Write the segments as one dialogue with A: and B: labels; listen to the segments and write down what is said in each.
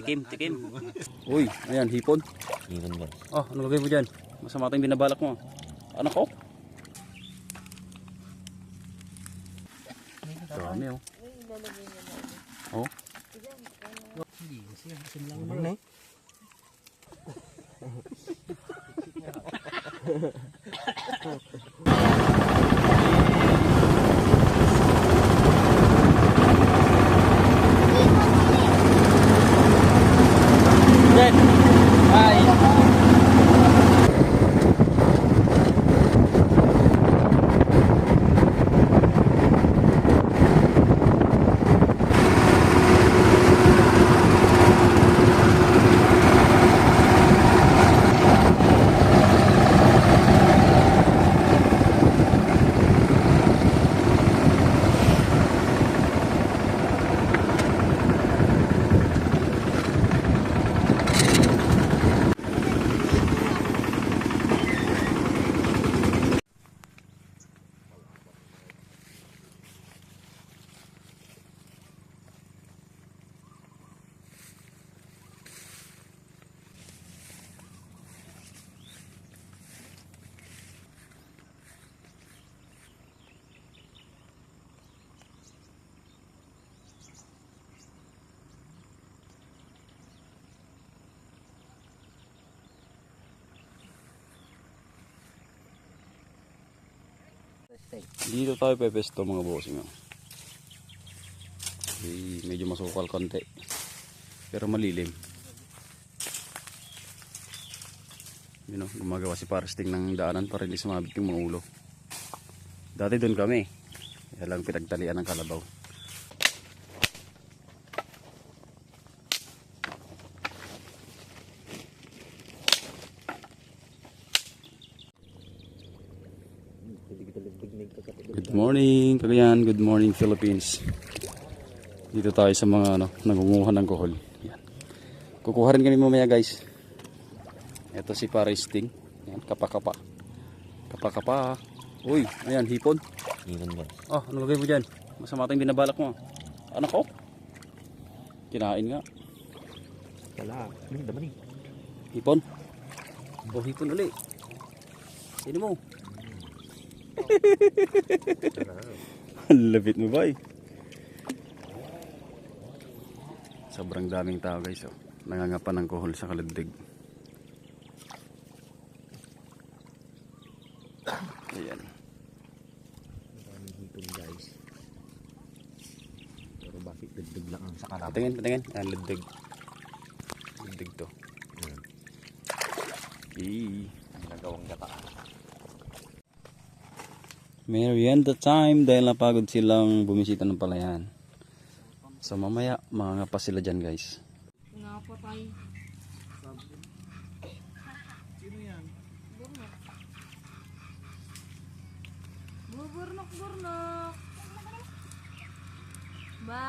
A: Tikim, tikim. Uy, ayan, hipon.
B: Even guys.
A: Oh, ano gagawin mo dyan? Masama tayong binabalak mo. Anak ko? Dami oh. Oh.
B: Ano
A: Dito tayo pepesto mga bossing. Oh. Eh, medyo masukal konti. Pero malilim. Yun oh, gumagawa si Parsting ng daanan para hindi sumabit yung mga ulo. Dati doon kami. Kaya lang pinagtalian ng kalabaw. Good morning, Cagayan. Good morning, Philippines. Dito tayo sa mga ano, nangunguha ng kohol. Yan. Kukuha rin kami mamaya, guys. Ito si Paristing. Yan, kapa-kapa. Kapa-kapa. Uy, ayan, hipon.
B: Even guys.
A: Oh, ano gagawin mo dyan? Masama tayong binabalak mo. Anak ko? Kinain nga.
B: Wala. Ano naman eh.
A: Hipon? Oh, hipon uli. Sino mo? Ang lapit mo ba eh. Sobrang daming tao guys. Oh. Nangangapa ng kohol sa kalandig. Ayan.
B: Daming hipon guys. Pero bakit dagdag lang ang sa kalaban?
A: Patingin, patingin. Ayan, landig. Landig to.
B: Ayan.
A: Eee.
B: Ang nagawang gataan.
A: Merienda time dahil napagod silang bumisita ng palayan. So mamaya mga pa sila dyan guys.
C: Nga pa tayo. Burnok, burnok. Ba,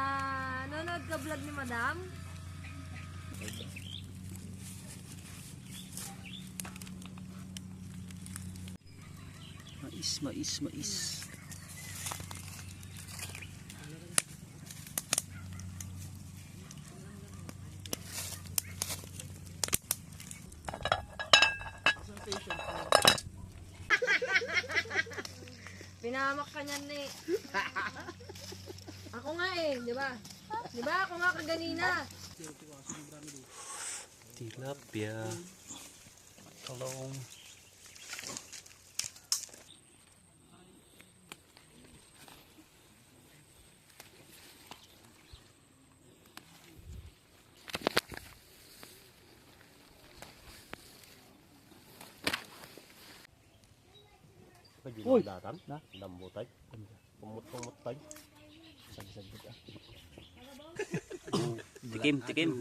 C: nanonood ka vlog ni madam?
A: Mais, mais, mais.
C: Pinahamak ka niyan ni. Ako nga eh, di ba? Di ba ako nga kaganina?
A: Tilapia. Talong.
B: Uy! Datan? Na? Dambutay? Pumut-pumut tayo. Sagit-sagit ah.
A: Tikim, tikim.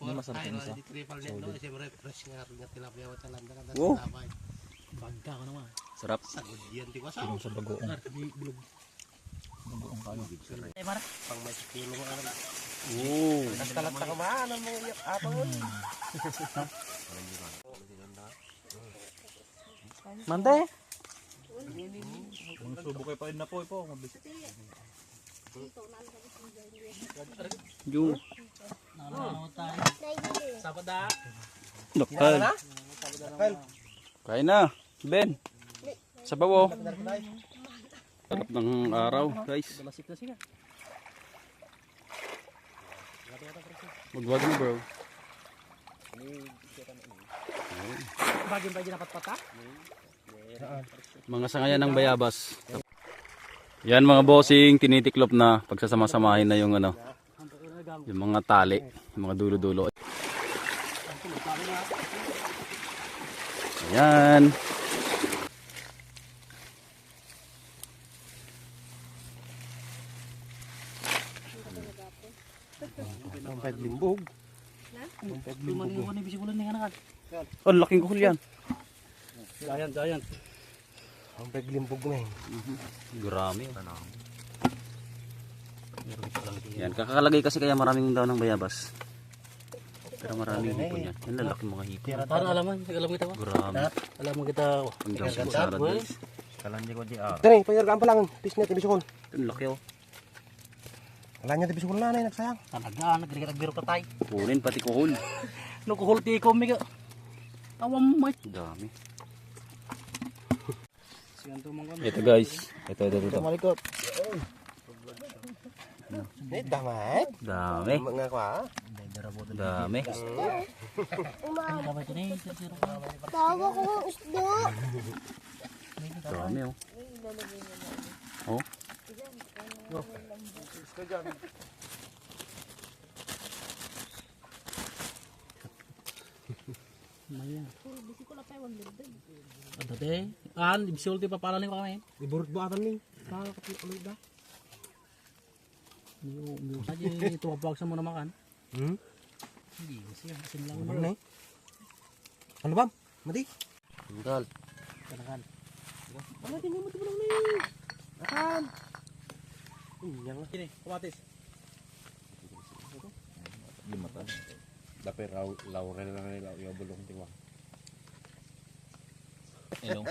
D: Ano masarap yun sa? Triple net no, siyempre fresh nga rin nga tilapia wa talanda ka
A: Oh.
D: labay.
B: Bagka ka naman.
A: Sarap.
D: Sagod yan di ko sa.
B: Yung sa bagoong. Bagoong ka
D: Pang may kilo mo ano.
A: Oh.
D: Kalat ka man ang mga iyak
A: Mante.
B: Subo kayo pa rin na po. po.
A: Yung.
D: Tapos da.
A: Lokal. Kain na. Ben. Sa bawo. Sarap ng araw, guys. Magwag na bro.
D: Bagin ba dapat pata?
A: Mga sangayan ng bayabas. Yan mga bossing, tinitiklop na. Pagsasama-samahin na yung ano. Yung mga tali. Yung mga dulo-dulo. Ayan.
B: Ang.
D: Lumalingon ni bisigulan ni anak.
A: Oh, laking kuhol yan.
D: Giant, giant.
B: Ang paglimbog na yun.
A: Grabe. Yan, kakakalagay kasi kaya maraming daw ng bayabas. Pero maraming hipon yan. Yan lalaki mga hipon.
D: Para alam mo, alam mo kita ba?
A: Grabe.
D: Alam mo kita.
A: Ang dami sa sarad guys.
B: Tani, payargaan pa lang. Pisnet, ibisukol.
A: Ang laki oh.
B: Wala niya, ibisukol na na, nagsayang.
D: Talaga, nagrigat biro ka tay.
A: Kunin pati kuhol.
D: No kuhulti ko miga. Awam mo.
A: Ang dami.
D: Siyan to mangkon.
A: Ito guys. Ito, ito, ito.
D: Malikot.
B: Eh, damay.
A: Dami.
B: Mga kwa.
A: Dami.
D: Ano ba ito ni? Ka.
E: Tawa ko ng isda.
A: Dami oh. Oh.
D: Maya. Ada deh. An bisulti pa pala ni kami.
B: Iburot ba atan ni? Kakapit ulit da.
D: Niyo, niyo saja itu apa sa mo na makan.
B: Hmm?
D: Hindi, siya sin lang
B: Ano na eh? Ano ba? Mati?
A: Tanggal.
D: Kanakan.
B: Ano din mo tibulang ni? Akan. Inyang lah.
D: Ini, kumatis.
B: Limatan. Dapat raw laurel na nila yung bulong tiwa.
D: Elong.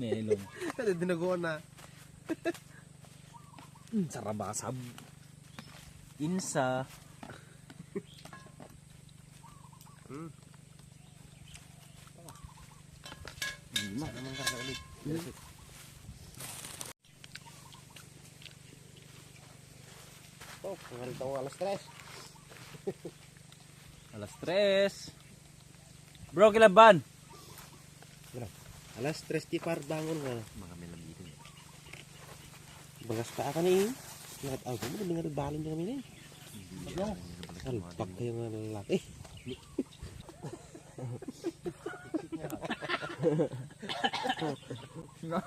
D: Ni elong.
B: Ada dinaguan na. Sarabasab.
A: Insa.
B: Lima naman karena ulit. Oh, pengaruh tahu alas stress.
A: Alas tres. Bro, kilaban.
B: Alas stress di par bangun nga. Mga melam dito. Bagas pa ka ni. Lahat ako mo dengar balon niya kami ni. Alpak kayo nga lalaki. Apa?